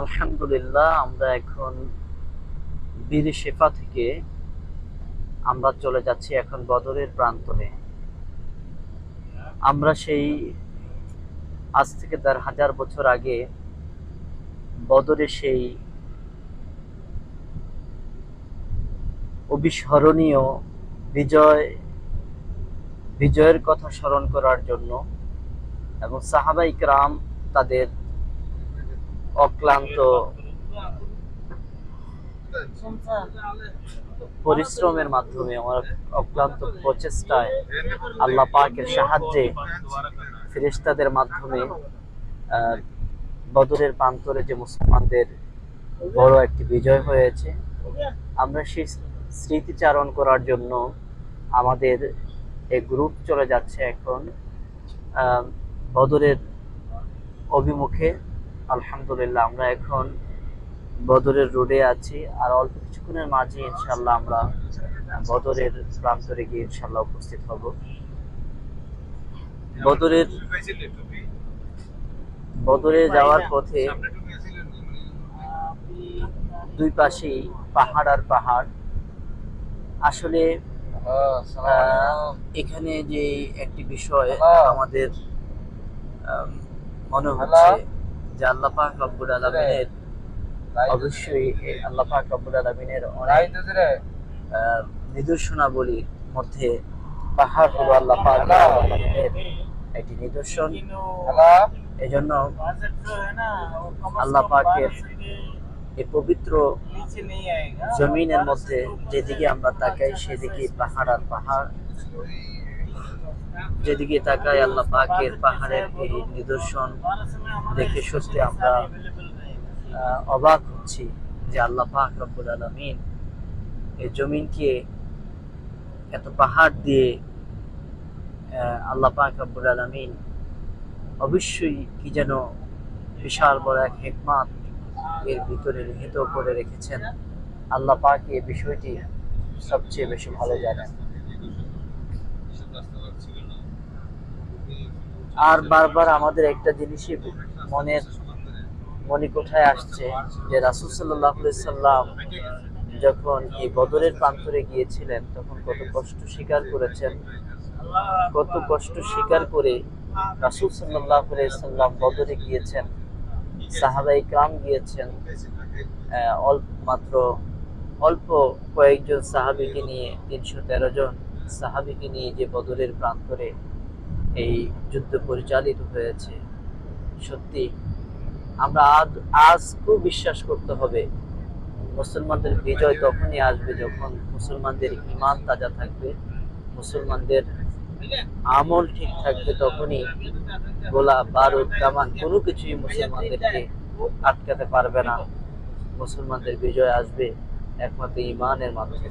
আলহামদুলিল্লাহ, আমরা এখন বীর শেফা থেকে আমরা চলে যাচ্ছি এখন বদরের প্রান্তরে। আমরা সেই আজ থেকে দেড় হাজার বছর আগে বদরে সেই অবিস্মরণীয় বিজয়, বিজয়ের কথা স্মরণ করার জন্য এবং সাহাবাই ক্রাম তাদের অক্লান্ত পরিশ্রমের মাধ্যমে আমার অক্লান্ত প্রচেষ্টায় আল্লাহ পাকের সাহায্যে ফেরেশতাদের মাধ্যমে বদরের প্রান্তরে যে মুসলমানদের বড় একটি বিজয় হয়েছে, আমরা সেই স্মৃতিচারণ করার জন্য আমাদের এই গ্রুপ চলে যাচ্ছে এখন বদরের অভিমুখে। আলহামদুলিল্লাহ আমরা এখন বদরের রোডে আছি। আর অল্প কিছুক্ষণের মাঝে ইনশাল্লাহ আমরা বদরের প্রান্তরে গিয়ে ইনশাল্লাহ উপস্থিত হব। বদরের বদরে যাওয়ার পথে দুই পাশেই পাহাড় আর পাহাড়। আসলে এখানে যে একটি বিষয় আমাদের আম, মনে হচ্ছে যে আল্লাহ পাক রব্বুল আলমিনের অবশ্যই এই আল্লাহ পাক রব্বুল আলমিনের অনেক নিদর্শনাবলীর মধ্যে পাহাড় হলো আল্লাহ। পাক একটি নিদর্শন। এজন্য আল্লাহ পাকের এই পবিত্র জমিনের মধ্যে যেদিকে আমরা তাকাই সেদিকে পাহাড় আর পাহাড়। যেদিকে তাকাই আল্লাহ পাকের পাহাড়ের এই নিদর্শন দেখে সত্যি আমরা অবাক হচ্ছি যে আল্লাহ পাক রব্বুল আলমিন এই জমিনকে এত পাহাড় দিয়ে আল্লাহ পাক রব্বুল আলমিন অবশ্যই কি যেন বিশাল বড় এক হেকমাত এর ভিতরে নিহিত করে রেখেছেন। আল্লাহ পাক এই বিষয়টি সবচেয়ে বেশি ভালো জানেন। আর বারবার আমাদের একটা জিনিসই মনের মনে আসছে যে রাসুল সাল্লাহ সাল্লাম যখন এই বদরের প্রান্তরে গিয়েছিলেন, তখন কত কষ্ট স্বীকার করেছেন। কত কষ্ট স্বীকার করে রাসুল সাল্লাহ সাল্লাম বদরে গিয়েছেন সাহাবাই কাম গিয়েছেন। অল্প মাত্র অল্প কয়েকজন সাহাবিকে নিয়ে, তিনশো তেরো জন সাহাবিকে নিয়ে যে বদরের প্রান্তরে এই যুদ্ধ পরিচালিত হয়েছে। সত্যি, আমরা আজ খুব বিশ্বাস করতে হবে। মুসলমানদের বিজয় তখনই আসবে যখন মুসলমানদের ইমান তাজা থাকবে। মুসলমানদের আমল ঠিক থাকবে তখনই গোলা, বারুদ, কামান কোনো কিছুই মুসলমানদেরকে আটকাতে পারবে না। মুসলমানদের বিজয় আসবে একমাত্র ইমানের মাধ্যমে।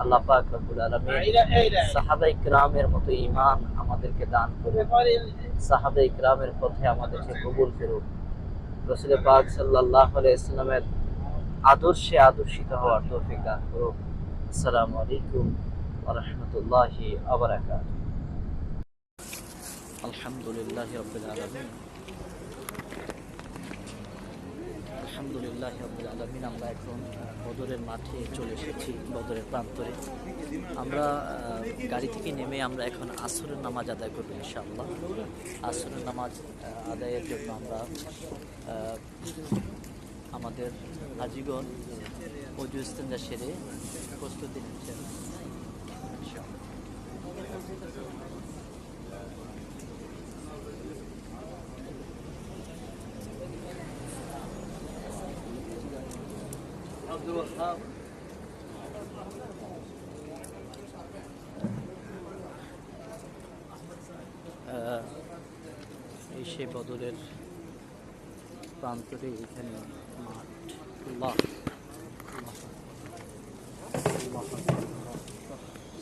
আল্লাহ পাক রব্বুল আলামিন সাহাবাই কিরামের মতো ইমান আমাদেরকে দান করুন। সাহাবাই কিরামের পথে আমাদেরকে কবুল করুন। রসুল পাক সাল্লাল্লাহু আলাইহি ইসলামের আদর্শে আদর্শিত হওয়ার তৌফিক দান করুন। আসসালামু আলাইকুম ওয়া রাহমাতুল্লাহি ওয়া বারাকাতুহু। আলহামদুলিল্লাহ রাব্বিল আলামিন। আলহামদুলিল্লাহ আলামিন, আমরা এখন বদরের মাঠে চলে এসেছি, বদরের প্রান্তরে। আমরা গাড়ি থেকে নেমে আমরা এখন আসরের নামাজ আদায় করব ইনশাআল্লাহ। আসরের নামাজ আদায়ের জন্য আমরা আমাদের হাজিগণ অজু সেরে প্রস্তুতি নিচ্ছেন। আব্দুল ওয়াহাব আহ, এই সেই বদরের প্রান্তরে এখানে মাঠ আল্লাহ আল্লাহ, আল্লাহ,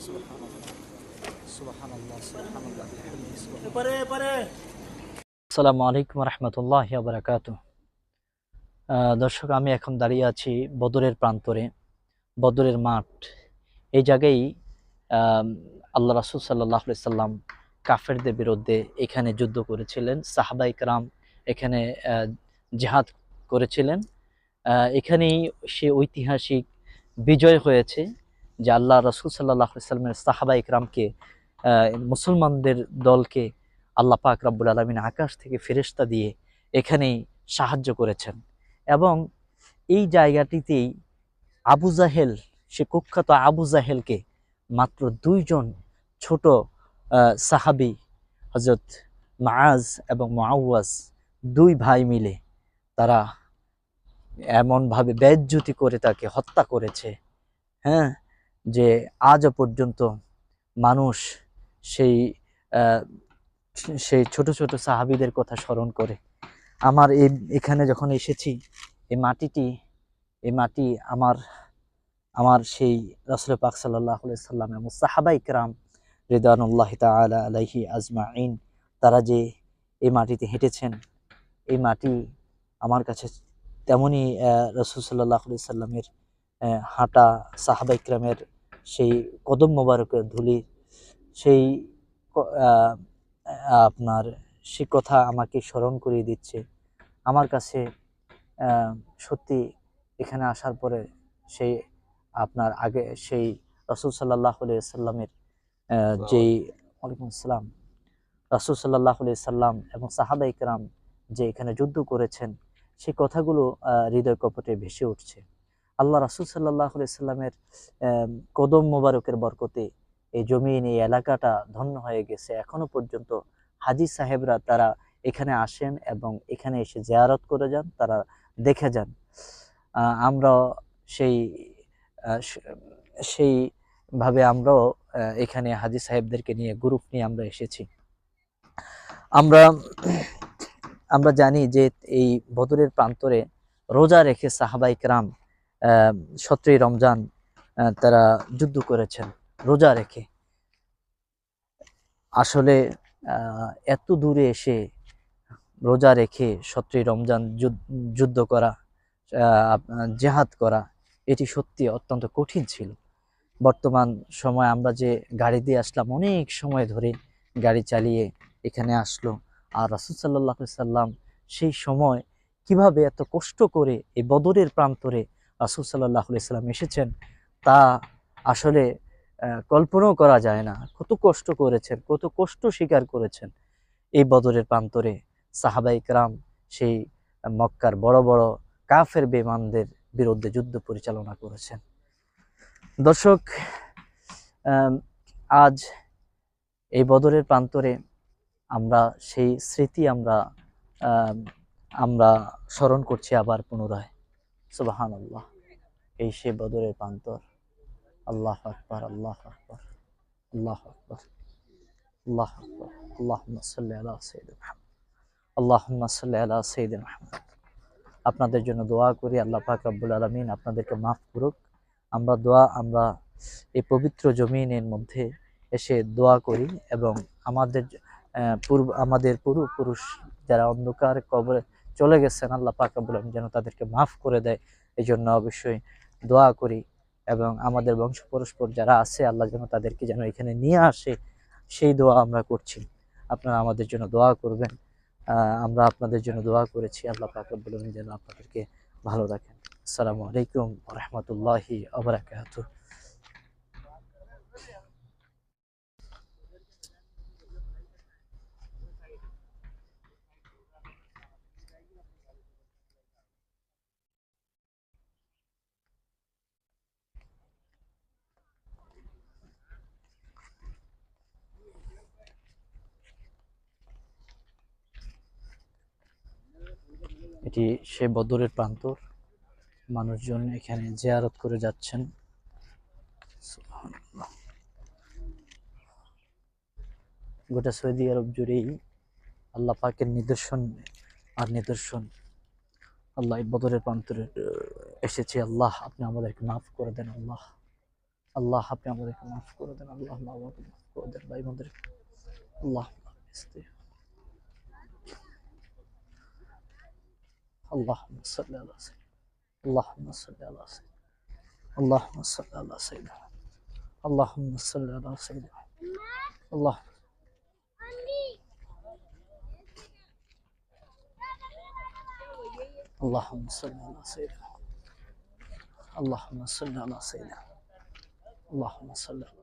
সুবহানাল্লাহ, সুবহানাল্লাহ, সুবহানাল্লাহ, সুবহানাল্লাহ। আসসালামু আলাইকুম রহমতুল্লাহ বারাকাত দর্শক, আমি এখন দাঁড়িয়ে আছি বদরের প্রান্তরে, বদরের মাঠ। এই জায়গায় আল্লাহ রাসুল সাল্লাহ সাল্লাম কাফেরদের বিরুদ্ধে এখানে যুদ্ধ করেছিলেন। সাহাবাই কারাম এখানে জেহাদ করেছিলেন। এখানেই সে ঐতিহাসিক বিজয় হয়েছে যে আল্লাহ রসুল সাল্লাহ সাল্লামের সাহাবা ইকরামকে মুসলমানদের দলকে আল্লাহ পাক রাব্বুল আলমিন আকাশ থেকে ফেরেশতা দিয়ে এখানেই সাহায্য করেছেন। এবং এই জায়গাটিতেই আবু জাহেল, সে কুখ্যাত আবু জাহেলকে মাত্র দুইজন ছোট সাহাবি হজরত মাআজ এবং মাওয়াজ দুই ভাই মিলে তারা এমনভাবে বেজ্জুতি করে তাকে হত্যা করেছে। হ্যাঁ যে আজও পর্যন্ত মানুষ সেই সেই ছোট ছোট সাহাবিদের কথা স্মরণ করে। আমার এই, এখানে যখন এসেছি, এই মাটিটি, এই মাটি আমার আমার সেই রসুল পাক সাল্লাহ সাল্লাম এবং সাহাবা ইকরাম রিদানুল্লাহ তালা আলাইহি আজমাইন তারা যে এই মাটিতে হেঁটেছেন, এই মাটি আমার কাছে তেমনই রসুল সাল্লাহ সাল্লামের হাঁটা সাহাবা ইকরামের সেই কদম মোবারকের ধুলি, সেই আপনার সে কথা আমাকে স্মরণ করিয়ে দিচ্ছে। আমার কাছে সত্যি এখানে আসার পরে সেই আপনার আগে সেই রসুল সাল্লাহ সাল্লামের যেই ওয়ালাইকুম আসসালাম রসুল সাল্লাহ সাল্লাম এবং সাহাবা ইকরাম যে এখানে যুদ্ধ করেছেন সেই কথাগুলো হৃদয় কপটে ভেসে উঠছে। আল্লাহ রাসুল সাল্লাহ সাল্লামের কদম মোবারকের বরকতে এই জমিন এই এলাকাটা ধন্য হয়ে গেছে। এখনও পর্যন্ত হাজি সাহেবরা তারা এখানে আসেন এবং এখানে এসে জিয়ারত করে যান, তারা দেখে যান। আমরা সেই সেইভাবে আমরাও এখানে হাজি সাহেবদেরকে নিয়ে গ্রুপ নিয়ে আমরা এসেছি। আমরা আমরা জানি যে এই বদরের প্রান্তরে রোজা রেখে সাহাবাই কেরাম সতেরোই রমজান তারা যুদ্ধ করেছেন, রোজা রেখে। আসলে এত দূরে এসে রোজা রেখে সতেরোই রমজান যুদ্ধ করা জেহাদ করা, এটি সত্যি অত্যন্ত কঠিন ছিল। বর্তমান সময় আমরা যে গাড়ি দিয়ে আসলাম, অনেক সময় ধরে গাড়ি চালিয়ে এখানে আসলো। আর রাসুল সাল্লাম সেই সময় কীভাবে এত কষ্ট করে এই বদরের প্রান্তরে রাসুল সাল্লাহ সাল্লাম এসেছেন, তা আসলে কল্পনাও করা যায় না। কত কষ্ট করেছেন, কত কষ্ট স্বীকার করেছেন এই বদরের প্রান্তরে। সাহাবাইক রাম সেই মক্কার বড় বড় কাফের বেমানদের বিরুদ্ধে যুদ্ধ পরিচালনা করেছেন। দর্শক আজ এই বদরের প্রান্তরে আমরা সেই স্মৃতি আমরা আমরা স্মরণ করছি আবার পুনরায়। সুবাহান্লাহ এই সে বদরের প্রান্তর। আল্লাহ আকবর আল্লাহ আকবর আল্লাহ আকবর আল্লাহ আকবর আল্লাহ সাল্লি আলা সৈয়দ আল্লাহ সাল্লি আলা মাহমুদ আপনাদের জন্য দোয়া করি, আল্লাহ পাক রব্বুল আলমিন আপনাদেরকে মাফ করুক। আমরা দোয়া, আমরা এই পবিত্র জমিনের মধ্যে এসে দোয়া করি এবং আমাদের পূর্ব, আমাদের পূর্বপুরুষ যারা অন্ধকার কবরে চলে গেছেন, আল্লাহ পাক রব্বুল আলমিন যেন তাদেরকে মাফ করে দেয়। এই জন্য অবশ্যই দোয়া করি। এবং আমাদের বংশ পরস্পর যারা আছে, আল্লাহ যেন তাদেরকে যেন এখানে নিয়ে আসে, সেই দোয়া আমরা করছি। আপনারা আমাদের জন্য দোয়া করবেন। আমরা আপনাদের জন্য দোয়া করেছি। আল্লাহ রব্বুল যেন আপনাদেরকে ভালো রাখেন। আসসালামু আলাইকুম রহমতুল্লাহি আবরাকাতুহ এটি সে বদরের প্রান্তর। মানুষজন এখানে জিয়ারত করে যাচ্ছেন। গোটা সৌদি আরব জুড়েই আল্লাহ পাকের নিদর্শন আর নিদর্শন। আল্লাহ বদরের প্রান্তরে এসেছে। আল্লাহ, আপনি আমাদেরকে মাফ করে দেন আল্লাহ। আল্লাহ, আপনি আমাদেরকে মাফ করে দেন আল্লাহ, মাফ করে দেন ভাই বোনদের। আল্লাহ اللهم صل على سيدنا اللهم صل على سيدنا اللهم صل على سيدنا اللهم صل على سيدنا الله اللهم صل على سيدنا اللهم صل على سيدنا اللهم صل على